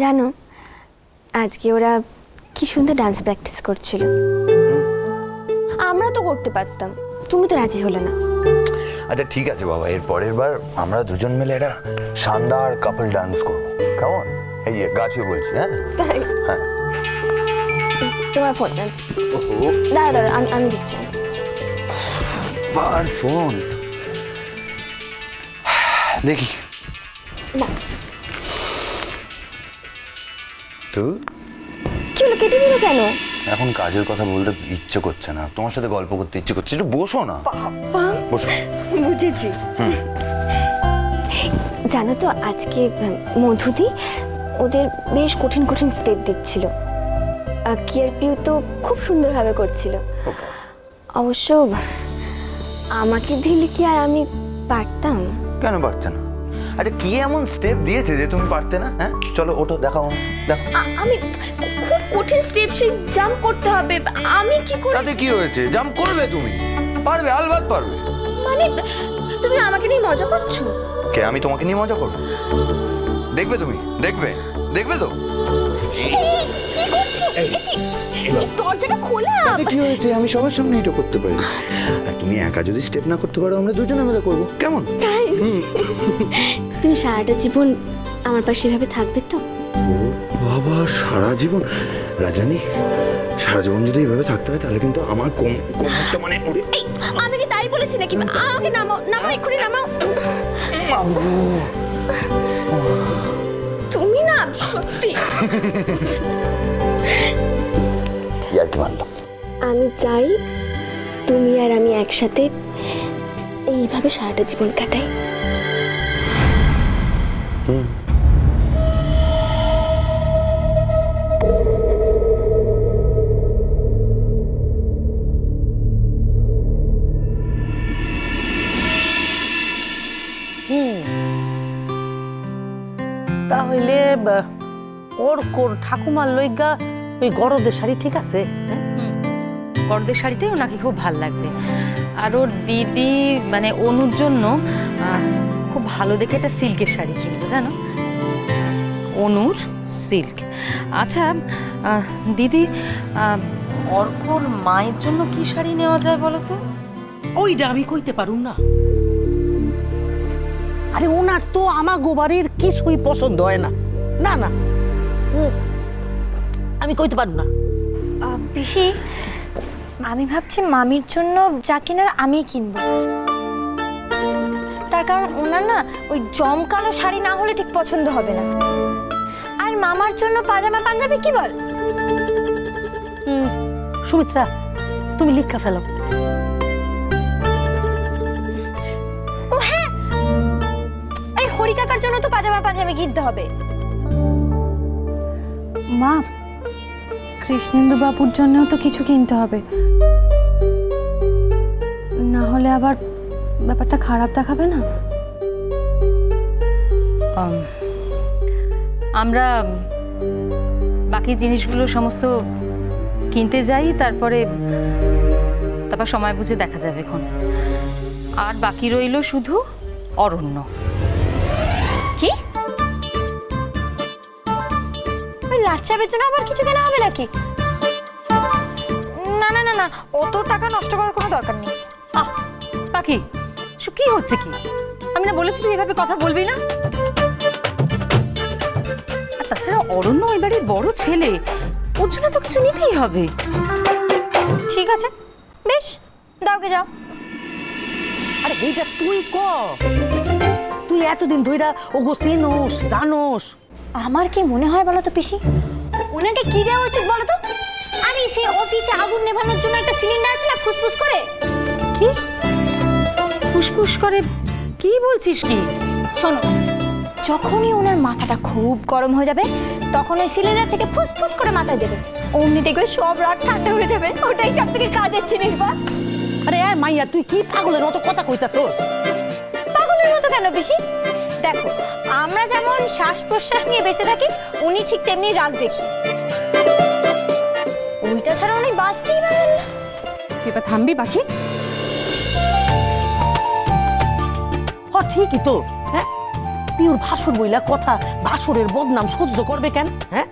জানো আজকে ওরা কি সুন্দর ডান্স প্র্যাকটিস করছিল। আমরা তো করতে পারতাম তুমি তো রাজি হলে না। আচ্ছা ঠিক আছে বাবা এর পরের বার আমরা দুজন মিলে এটা শানদার কাপল ডান্স করব। কেমন? এই যে গাছে বলছি হ্যাঁ? তাই? হ্যাঁ। তোমার ফোন দাঁড়া দাঁড়া আমি আমি দিচ্ছি। আর ফোন দেখি। না। তো কি হলো কেটে দিল কেন? এখন কাজের কথা বলতে ইচ্ছে করছে না। তোমার সাথে গল্প করতে ইচ্ছে করছে। একটু বসো না। বসো। বুঝেছি। জানো তো আজকে মধুদি ওদের বেশ কঠিন কঠিন স্টেপ দিচ্ছিল। কিয়ার পিউ তো খুব সুন্দরভাবে করছিল। অবশ্য আমাকে দিলে কি আর আমি পারতাম? কেন পারছে না? আচ্ছা কি এমন স্টেপ দিয়েছে যে তুমি পারতে না? হ্যাঁ? চলো ওটো দেখাও দেখো আমি খুব কঠিন স্টেপ সেই জাম্প করতে হবে। আমি কি করে তাতে কি হয়েছে? জাম্প করবে তুমি? পারবে আলবাত পারবে। মানে তুমি আমাকে নিয়ে মজা করছ? কে আমি তোমাকে নিয়ে মজা করব? দেখবে তুমি? দেখবে? দেখবে তো? দরজাটা খোলা। কি হয়েছে? আমি সবার সামনে এটা করতে পারি। আর তুমি একা যদি স্টেপ না করতে পারো আমরা দুজনে মিলে করব। কেমন? তুমি সারাটা জীবন আমার পাশে এভাবে থাকবে তো? বাবা সারা জীবন। রাজানি সারা জীবন যদি এইভাবে থাকতে হয় তাহলে কিন্তু আমার কোম কোমরটা মানে আমি কি তাই বলেছি নাকি? আমাকে নামাও নামাও এক্ষুনি নামাও। তুমি না সত্যি। কি আর আমি চাই তুমি আর আমি একসাথে এইভাবে সারাটা জীবন কাটাই। তাহলে ওর কোর ঠাকুমার লইগা ওই গরদের শাড়ি ঠিক আছে? হ্যাঁ? বড়দের শাড়িটাই ওনাকে খুব ভালো লাগবে। আর ওর দিদি মানে অনুর জন্য খুব ভালো দেখে একটা সিল্কের শাড়ি কিনবো জানো? অনুর সিল্ক। আচ্ছা দিদি আহ, অর্কর মায়ের জন্য কি শাড়ি নেওয়া যায় বলো তো? ওইটা আমি কইতে পারুম না। আরে ওনার তো আমার গোবারের কিছুই পছন্দ হয় না। না না। আমি কইতে পারব না। পিসি আমি ভাবছি মামির জন্য যা কেনার আমি কিনবো। তার কারণ ওনার না ওই জমকালো শাড়ি না হলে ঠিক পছন্দ হবে না। আর মামার জন্য পাজামা পাঞ্জাবি কি বল? হুম, সুমিত্রা তুমি লিখা ফেলো। ও হ্যাঁ! আরে হরি কাকার জন্য তো পাজামা পাঞ্জাবি কিনতে হবে। মা কৃষ্ণেন্দু বাবুর জন্যও তো কিছু কিনতে হবে। না হলে আবার ব্যাপারটা খারাপ দেখাবে না? আমরা বাকি জিনিসগুলো সমস্ত কিনতে যাই, তারপরে তারপর সময় বুঝে দেখা যাবে এখন। আর বাকি রইল শুধু অরণ্য। ওই লাচ্চাবের জন্য আবার কিছু কেনা হবে নাকি? না না না না অত টাকা নষ্ট করার কোনো দরকার নেই। আহ পাখি সব কি হচ্ছে কি? আমি না বলেছি তুই এভাবে কথা বলবি না? আর তাছাড়া অরণ্য ওই বাড়ির বড় ছেলে ওর জন্য তো কিছু নিতেই হবে। ঠিক আছে বেশ দাওকে যাও। আরে এইটা তুই ক? তুই এতদিন ধইরা ওগো চিনোস জানোস আমার কি মনে হয় বলো তো পিসি? ওনাকে কি দেওয়া উচিত বলো তো? আরে সেই অফিসে আগুন নেভানোর জন্য একটা সিলিন্ডার আছে না ফুসফুস করে? কি? ফুসফুস করে কি বলছিস কি? শোনো যখনই ওনার মাথাটা খুব গরম হয়ে যাবে তখন ওই সিলিন্ডার থেকে ফুসফুস করে মাথায় দেবে। অমনি দেখবে সব রাত ঠান্ডা হয়ে যাবে। ওটাই সব থেকে কাজের জিনিস বা আরে মাইয়া তুই কি পাগলের মতো কথা কইতাছস? পাগলের মতো কেন বেশি দেখো আমরা যেমন শ্বাস প্রশ্বাস নিয়ে বেঁচে থাকি উনি ঠিক তেমনি রাগ দেখি। ওইটা ছাড়া উনি বাঁচতেই পারেন না। তুই এবার থামবি পাখি? হ ঠিকই তো। হ্যাঁ? পিওর ভাসুর বইলা কথা ভাসুরের বদনাম সহ্য করবে কেন? হ্যাঁ?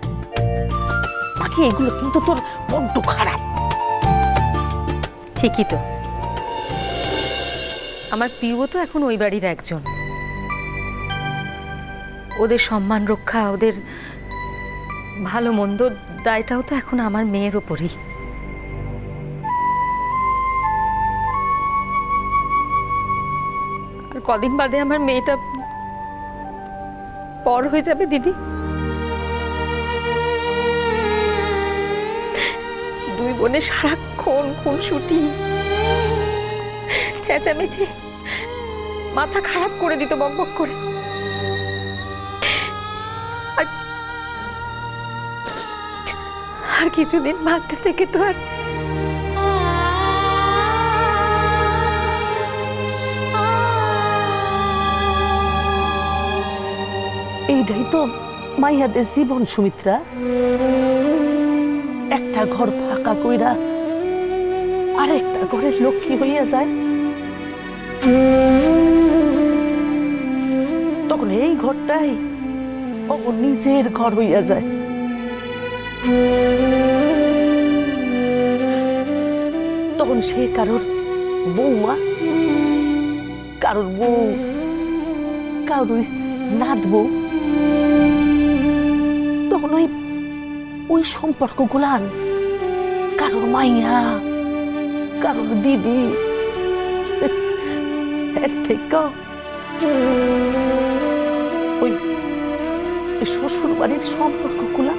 বাকি এগুলো কিন্তু তোর বড্ড খারাপ। ঠিকই তো। আমার পিউও তো এখন ওই বাড়ির একজন। ওদের সম্মান রক্ষা, ওদের ভালো মন্দ দায়টাও তো এখন আমার মেয়ের ওপরই কদিন বাদে আমার মেয়েটা পর হয়ে যাবে, দিদি? দুই বোনে সারাক্ষণ খুন খুনসুটি, চেঁচামেচি, মাথা খারাপ করে দিত বকবক করে। আর কিছুদিন ভাবতে থেকে তো আর এইটাই তো মাইয়াদের জীবন, সুমিত্রা। একটা ঘর ফাঁকা কইরা আরেকটা ঘরের লক্ষ্মী হইয়া যায়। তখন এই ঘরটাই ও নিজের ঘর হইয়া যায়। তখন সে কারোর বউমা কারোর বউ, কারোর নাত বউ, তখন ওই ওই সম্পর্ক গুলান কারোর মাইয়া, কারোর দিদি, এর থেকে ওই শ্বশুর বাড়ির সম্পর্কগুলা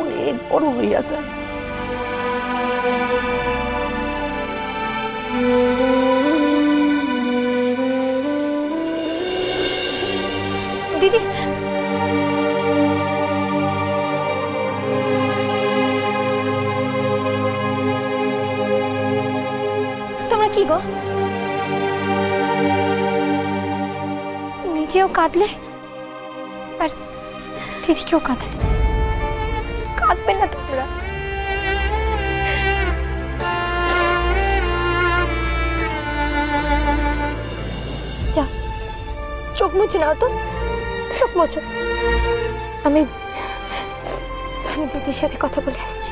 অনেক বড় হইয়া যায় দিদি তোমরা কি গো নিজেও কাঁদলে আর দিদিকেও কাঁদালে কাঁদবে না তোমরা যা চোখ মুছে নাও তো চোখ মোছো আমি আমি দিদির সাথে কথা বলে আসছি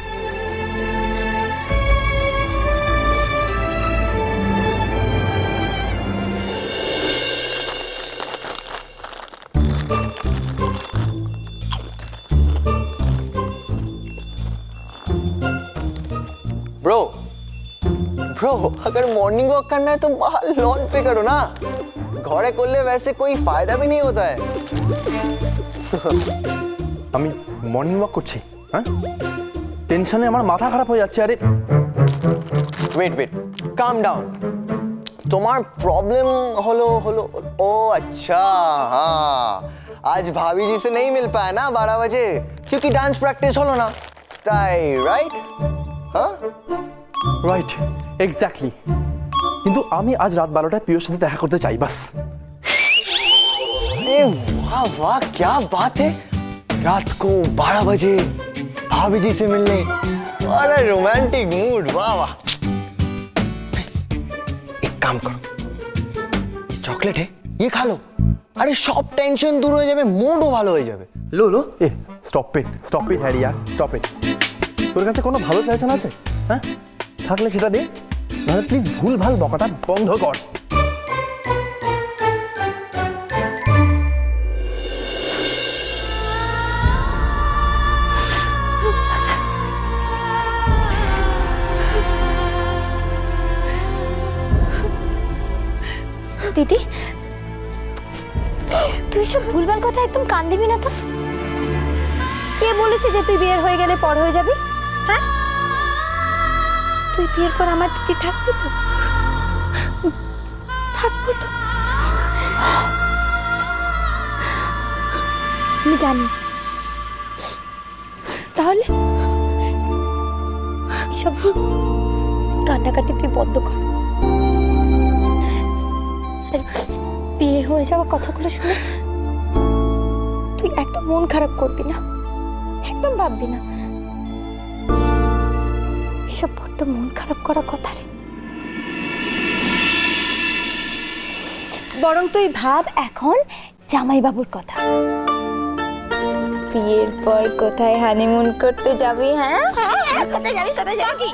ब्रो ब्रो अगर मॉर्निंग वॉक करना है तो बाहर लॉन पे करो ना घोड़े कोल्ले वैसे कोई फायदा भी नहीं होता है আমি মর্নিং ওয়াক করছি হ্যাঁ টেনশনে আমার মাথা খারাপ হয়ে যাচ্ছে আরে वेट वेट काम डाउन তোমার प्रॉब्लम হলো হলো ओ अच्छा हाँ आज भाभी जी से नहीं मिल पाया ना बारह बजे क्योंकि डांस प्रैक्टिस হলো না তাই রাইট হ্যাঁ রাইট এক্স্যাক্টলি কিন্তু আমি আজ রাত বারোটায় প্রিয়র সাথে দেখা করতে চাই বাস अरे वाह वाह क्या बात है रात को 12 बजे भाभी जी से मिलने अरे रोमांटिक मूड वाह वाह एक काम करो চকলেট है ये खा लो আরে সব টেনশন দূর হয়ে যাবে মুডও ভালো হয়ে যাবে লো লো এ stop it stop it হ্যারিয়া stop it তোর কাছে কোনো ভালো সাজেশন আছে হ্যাঁ থাকলে সেটা দে নাহলে প্লিজ ভুল ভাল বকাটা বন্ধ কর দিদি। তুই সব ভুলবার কথা একদম কান দিবি না তো। কে বলেছে যে তুই বিয়ের হয়ে গেলে পর হয়ে যাবি? হ্যাঁ? তুই বিয়ের পর আমার দিদি থাকবি তো? থাকব তো? আমি জানি। তাহলে? সব কান্নাকাটি তুই বন্ধ কর। বিয়ে হয়ে যাওয়া কথাগুলো শুনে তুই একদম মন খারাপ করবি না একদম ভাববি না। এসব বড্ড মন খারাপ করা কথা রে। বরং তুই ভাব এখন জামাইবাবুর কথা। বিয়ের পর কোথায় হানিমুন করতে যাবি হ্যাঁ? কোথায় যাবি কোথায় যাবি?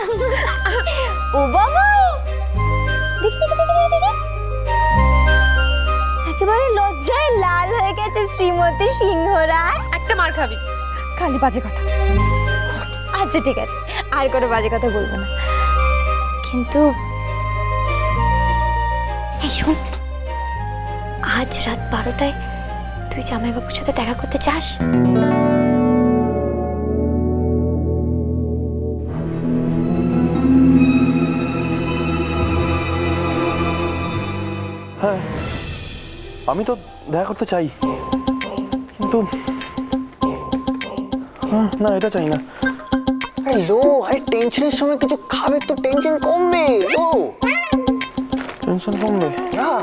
ও বাবা! দেখি দেখি দেখি লজ্জায় লাল হয়ে গেছে শ্রীমতী সিংহ রায় একটা মার খাবি। খালি বাজে কথা। আচ্ছা ঠিক আছে। আর কোনো বাজে কথা বলব না। কিন্তু শোন আজ রাত বারোটায় তুই জামাইবাবুর সাথে দেখা করতে চাস? আমি তো দেখা করতে চাই। কিন্তু না এটা চাই না। লো আরে টেনশনের সময় কিছু খাবে তো টেনশন কমবে। লো টেনশন কমবে? হ্যাঁ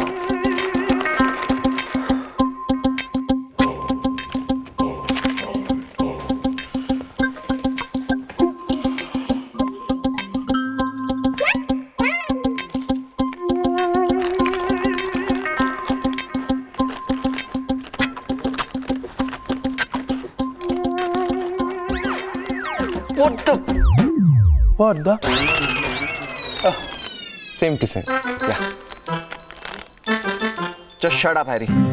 What the? Oh, same to same. Yeah. Just shut up, Harry.